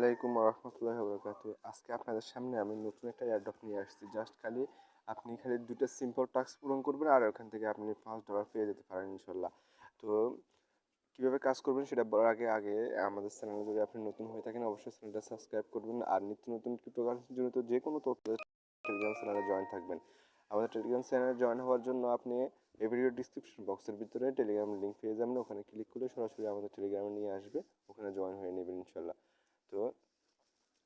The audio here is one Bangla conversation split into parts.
আলাইকুম রহমতুল্লাহ বরকাত আজকে আপনাদের সামনে আমি নতুন একটা এয়ারড্রপ নিয়ে আসছি। জাস্ট খালি আপনি খালি দুটো সিম্পল টাস্ক পূরণ করবেন আর ওখান থেকে আপনি পাঁচ ডলার পেয়ে যেতে পারেন ইনশাল্লাহ তো কীভাবে কাজ করবেন সেটা বলার আগে আগে আমাদের চ্যানেলে যদি আপনি নতুন হয়ে থাকেন, অবশ্যই চ্যানেলটা সাবস্ক্রাইব করবেন। আর নিত্য নতুন ক্রিপ্টোকারেন্সির জন্য তো যে কোনো তথ্য টেলিগ্রাম চ্যানেলে জয়েন থাকবেন। আমাদের টেলিগ্রাম চ্যানেলে জয়েন হওয়ার জন্য আপনি এই ভিডিও ডিসক্রিপশন বক্সের ভিতরে টেলিগ্রাম লিঙ্ক পেয়ে যাবেন। ওখানে ক্লিক করে সরাসরি আমাদের টেলিগ্রামে নিয়ে আসবে। ওখানে জয়েন হয়ে নেবেন ইনশাল্লাহ তো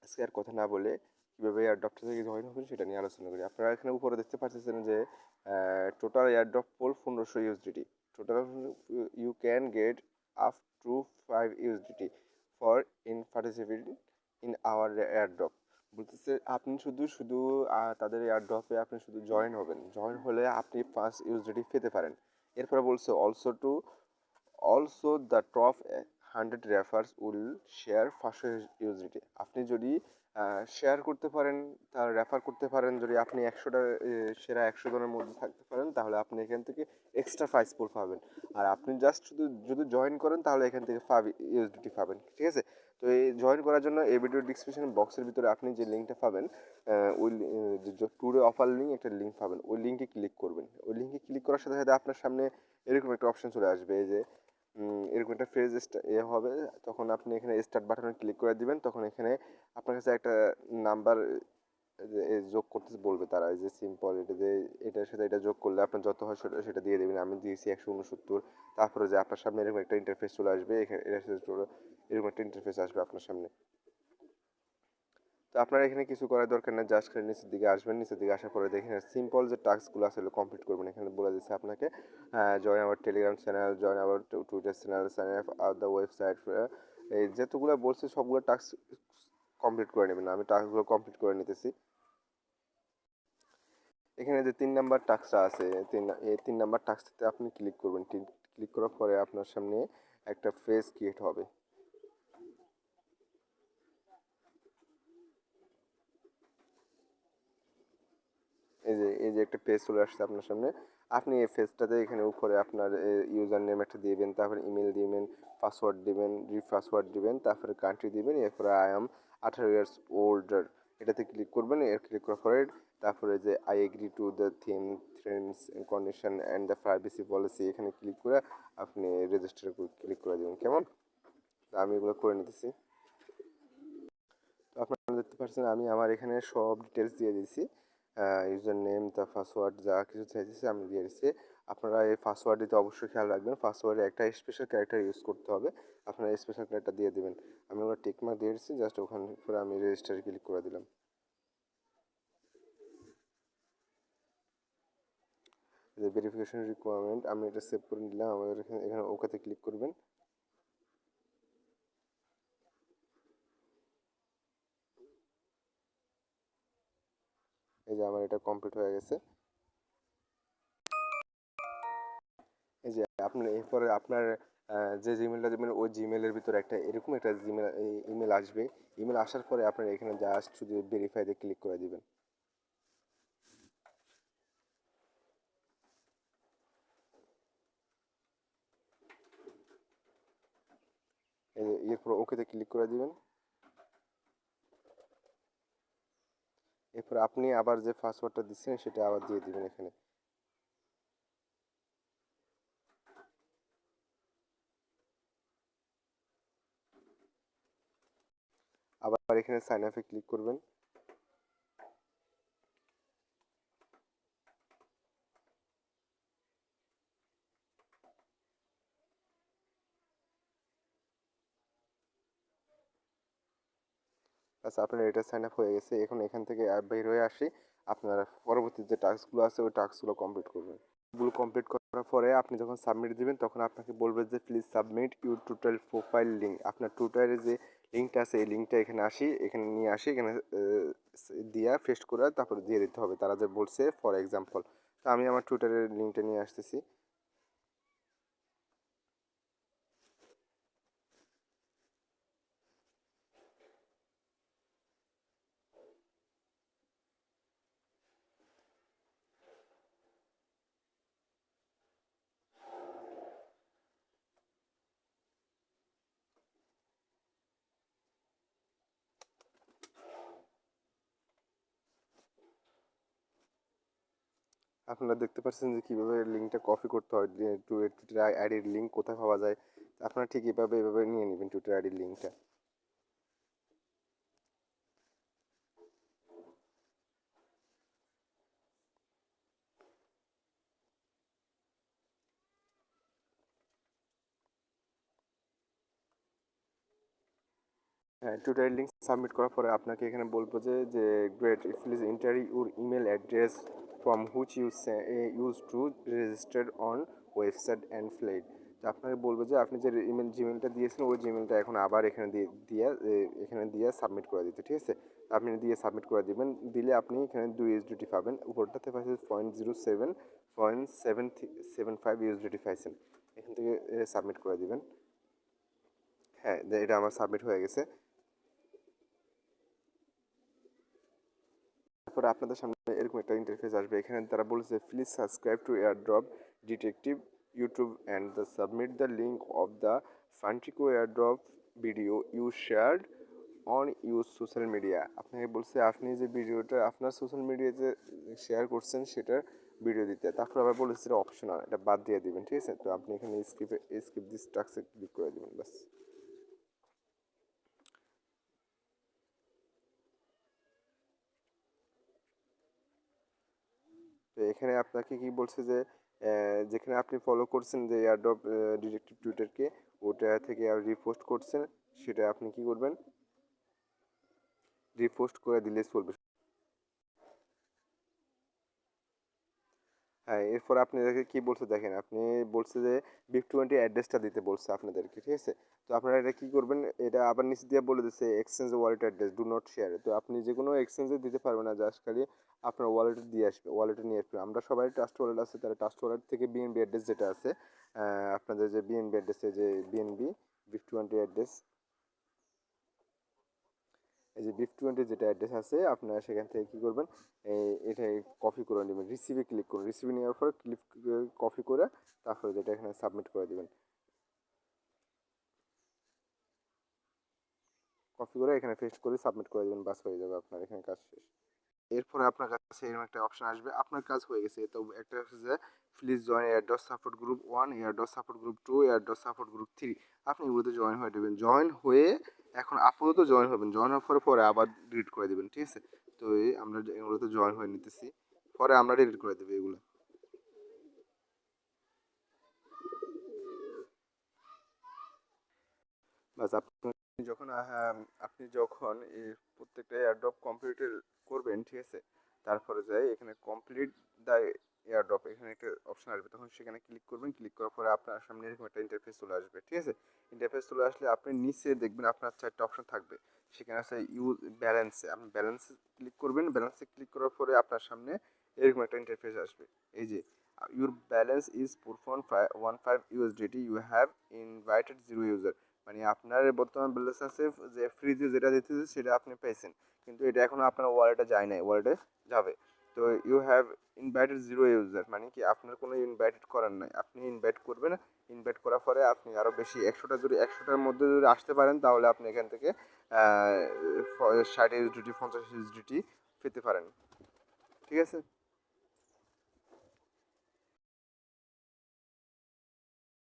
আজকে আর কথা না বলে কীভাবে এয়ারড্রপটা থেকে জয়েন হবেন সেটা নিয়ে আলোচনা করি। আপনারা এখানে উপরে দেখতে পাচ্ছেন যে টোটাল এয়ারড্রপ পোল পনেরোশো USDT total you can get up to five USDT for in participating in our airdrop বলতেছে, আপনি শুধু শুধু তাদের এয়ারড্রপে আপনি শুধু জয়েন হবেন। জয়েন হলে আপনি পাঁচ ইউএসডিটি পেতে পারেন। এরপরে বলছে also to also the top hundred referrers will share পাঁচশো ইউজিটি আপনি যদি শেয়ার করতে পারেন, তার রেফার করতে পারেন, যদি আপনি একশোটা সেরা একশো জনের মধ্যে থাকতে পারেন, তাহলে আপনি এখান থেকে এক্সট্রা প্রাইস পুল পাবেন। আর আপনি জাস্ট শুধু, যদি জয়েন করেন, তাহলে এখান থেকে ফাইভ ইউএসডিটি পাবেন, ঠিক আছে? তো এই জয়েন করার জন্য এই ভিডিও ডিসক্রিপশন বক্সের ভিতরে আপনি যে লিঙ্কটা পাবেন ওই ট্যুরে অফার লিঙ্ক একটা লিঙ্ক পাবেন। ওই লিঙ্কে ক্লিক করবেন। ওই লিঙ্কে ক্লিক করার সাথে সাথে আপনার সামনে এরকম একটা অপশন চলে আসবে যে এরকম একটা ফেজ এ হবে, তখন আপনি এখানে স্টার্ট বাটনে ক্লিক করে দিবেন, তখন এখানে আপনার কাছে একটা নাম্বার যোগ করতে বলবে তারা যে সিম্পল এটা যে, এটার সাথে এটা যোগ করলে আপনার যত হয় সেটা সেটা দিয়ে দেবেন, আমি দিয়েছি একশো উনসত্তর, তারপরে যে আপনার সামনে এরকম একটা ইন্টারফেস চলে আসবে, এখানে এটার সাথে এরকম একটা ইন্টারফেস আসবে আপনার সামনে। তো আপনার এখানে কিছু করার দরকার নেই জাস্ট খালি নিচের দিকে আসবেন, নিচের দিকে আসার পরে দেখেন সিম্পল যে টাস্কগুলো আছে কমপ্লিট করবেন। এখানে বলে দিচ্ছে আপনাকে join our Telegram channel join our Twitter channel sign up the website এই যেতগুলো বলছে সবগুলো টাস্ক কমপ্লিট করে নেবেন। আমি টাস্কগুলো কমপ্লিট করে নিতেছি। এখানে যে তিন নাম্বার টাস্কটা আছে, তিন, এই তিন নাম্বার টাস্কটাতে আপনি ক্লিক করবেন। ক্লিক করার পরে আপনার সামনে একটা ফেস ক্রিয়েট হবে। এই যে এই যে একটা পেজ চলে আসছে আপনার সামনে। আপনি এই ফেজটাতে এখানে উপরে আপনার ইউজার নেম একটা দিবেন, তারপরে ইমেল দিবেন পাসওয়ার্ড দিবেন রি পাসওয়ার্ড দিবেন, তারপরে কান্ট্রি দিবেন, এরপরে আই এম আঠারো ইয়ার্স ওল্ডার এটাতে ক্লিক করবেন, এর ক্লিক করার পরে তারপরে যে I agree to the theme trends condition and the privacy policy এখানে ক্লিক করে আপনি রেজিস্টার ক্লিক করে দেবেন। কেমন? আমি এগুলো করে নিতেছি। আপনারা দেখতে পাচ্ছেন আমি আমার এখানে সব ডিটেলস দিয়ে দিয়েছি। ইউজার নেম তার পাসওয়ার্ড যা কিছু চাইতেছে আমি দিয়ে দিচ্ছি আপনারা এই পাসওয়ার্ড দিতে অবশ্যই খেয়াল রাখবেন পাসওয়ার্ডে একটা স্পেশাল ক্যারেক্টার ইউজ করতে হবে। আপনারা স্পেশাল ক্যারেক্টার দিয়ে দেবেন। আমি ওরা টিকমার্ক দিয়ে দিচ্ছি জাস্ট ওখানে পরে আমি রেজিস্টারে ক্লিক করে দিলাম। যে ভেরিফিকেশন রিকোয়ারমেন্ট আমি এটা সেভ করে নিলাম। আমাদের এখানে এখানে ওকেতে ক্লিক করবেন। আমার এটা কমপ্লিট হয়ে গেছে। এই যে আপনার, এরপরে আপনার যে জিমেলটা দেবেন, ওই জিমেলের ভিতরে একটা এরকম একটা জিমেল ইমেল আসবে। ইমেল আসার পরে আপনার এখানে জাস্ট শুধু ভেরিফাইতে ক্লিক করে দিবেন। এরপর ওকেতে ক্লিক করে দিবেন। এরপর আপনি আবার যে পাসওয়ার্ডটা দিচ্ছেন সেটা আবার দিয়ে দিবেন এখানে। আবার এখানে সাইন আপে ক্লিক করবেন। আচ্ছা আপনার এটা সাইন আপ হয়ে গেছে, এখন এখান থেকে বের হয়ে আসি, আপনার পরবর্তী যে টাস্কগুলো আছে, ওই টাস্কগুলো কমপ্লিট করবেন। গুলো কমপ্লিট করার পরে আপনি যখন সাবমিট দিবেন, তখন আপনাকে বলবে যে please submit your total profile link আপনার টোটালের যে লিঙ্কটা আছে, এই লিঙ্কটা এখানে আসি, এখানে নিয়ে আসি, এখানে দিয়া ফেস্ট করে তারপরে দিয়ে দিতে হবে। তারা যে বলছে ফর এক্সাম্পল তো আমি আমার টুইটারের লিঙ্কটা নিয়ে আসতেছি। আপনারা দেখতে পাচ্ছেন যে কীভাবে লিঙ্কটা কপি করতে হয় টুইটার আইডির লিঙ্ক কোথায় পাওয়া যায়, আপনারা ঠিক এভাবে এভাবে নিয়ে নেবেন টুইটার আইডির লিঙ্কটা। হ্যাঁ টুইটার লিঙ্ক সাবমিট করার পরে আপনাকে এখানে বলব যে great, please enter your email address from which you use to registered on website and flight তো আপনাকে বলব যে আপনি যে ইমেল জিমেলটা দিয়েছেন ওই জিমেলটা এখন আবার এখানে দিয়ে দিয়ে এখানে দিয়ে সাবমিট করে দিতে, ঠিক আছে? আপনি দিয়ে সাবমিট করে দিবেন, দিলে আপনি এখানে দুই ইউএসডিটি পাবেন। উপরটাতে পাচ্ছেন point zero seven point seven seven five USDT পাইছেন। এখান থেকে সাবমিট করে দিবেন। হ্যাঁ এটা আমার সাবমিট হয়ে গেছে। তারপরে আপনাদের সামনে এরকম একটা ইন্টারফেস আসবে। এখানে তারা বলেছে please subscribe to airdrop detective YouTube and the submit the link of the Funtico airdrop video you shared on use social media আপনাকে বলছে, আপনি যে ভিডিওটা আপনার সোশ্যাল মিডিয়াতে শেয়ার করছেন সেটার ভিডিও দিতে। তারপর আবার বলেছে, এটা অপশনাল এটা বাদ দিয়ে দিবেন। ঠিক আছে? তো আপনি এখানে স্কিপে স্কিপ দিস টাক্সে ক্লিক করে দিবেন বাস এখানে আপনাকে কি বলছে যে যেখানে আপনি ফলো করছেন যে এয়ারড্রপ ডিটেকটিভ টুইটারকে ওটা থেকে রিপোস্ট করছেন, সেটা আপনি কি করবেন? রিপোস্ট করে দিলে চলবে। হ্যাঁ এরপর আপনাদেরকে কি বলছে দেখেন, আপনি বলছে যে বিফ টোয়েন্টি অ্যাড্রেসটা দিতে বলছে আপনাদেরকে, ঠিক আছে? তো আপনারা এটা কী করবেন, এটা আবার নিচে দিয়ে বলে দিচ্ছে exchange wallet address do not share তো আপনি যে কোনো এক্সচেঞ্জে দিতে পারবেন না জাস্ট খালি আপনার ওয়ালেটে দিয়ে আসবে ওয়ালেটে নিয়ে আসবে। আমরা সবাই ট্রাস্ট ওয়ালেট আছে তারা ট্রাস্ট ওয়ালেট থেকে বিএনবি অ্যাড্রেস যেটা আছে আপনাদের যে বিএনবি অ্যাড্রেসে যে বিএনবি বিফ টোয়েন্টি অ্যাড্রেস এই যে বিফ টোয়েন্টি যেটা অ্যাড্রেস আছে, আপনারা সেখান থেকে কী করবেন এটা কপি করে নেবেন। রিসিভে ক্লিক করুন। রিসিভে নেওয়ার পর ক্লিক কপি করে তারপরে যেটা এখানে সাবমিট করে দেবেন। কপি করে এখানে পেস্ট করে সাবমিট করে দেবেন, বাস হয়ে যাবে আপনার এখানে কাজ শেষ। এরপরে আপনার কাছে এরকম একটা অপশন আসবে। আপনার কাজ হয়ে গেছে। তো একটা হচ্ছে যে please join air airdrops support group one air airdrops support group two air airdrops support group three আপনি এগুলোতে জয়েন হয়ে দেবেন। জয়েন হয়ে এখন আপাতত জয়েন হবেন। জয়েন হওয়ার পরে পরে আবার ডিলিট করে দেবেন, ঠিক আছে? তো এই আমরা এগুলোতে জয়েন হয়ে নিতেছি। পরে আমরা ডিলিট করে দেবো এগুলো। বাস আপনি যখন আপনি যখন এই প্রত্যেকটা এয়ারড্রপ কমপ্লিট করবেন, ঠিক আছে? তারপরে যাই, এখানে কমপ্লিট দ্য এয়ারড্রপ এখানে একটা অপশন আসবে। তখন সেখানে ক্লিক করবেন ক্লিক করার পরে আপনার সামনে এরকম একটা ইন্টারফেস চলে আসবে, ঠিক আছে? ইন্টারফেস চলে আসলে আপনি নিচে দেখবেন আপনার চারটা অপশন থাকবে। সেখানে আছে ইউজ ব্যালেন্সে আপনি ব্যালেন্সে ক্লিক করবেন ব্যালেন্সে ক্লিক করার পরে আপনার সামনে এরকম একটা ইন্টারফেস আসবে। এই যে your balance is four point five one five USDT you have invited zero user মানে আপনার বর্তমান ব্যালেন্স আছে যে ফ্রিজে যেটা দিতেছে সেটা আপনি পেয়েছেন কিন্তু এটা এখনও আপনার ওয়ালেটে যায় নাই ওয়ালেটে যাবে। তো you have invited zero user মানে কি আপনার কোনো ইনভাইটেড করার নাই। আপনি ইনভাইট করবেন ইনভাইট করার পরে আপনি আরও বেশি একশোটা যদি, একশোটার মধ্যে যদি আসতে পারেন, তাহলে আপনি এখান থেকে ষাট ইউজডিটি পঞ্চাশ ইউজডিটি পেতে পারেন। ঠিক আছে?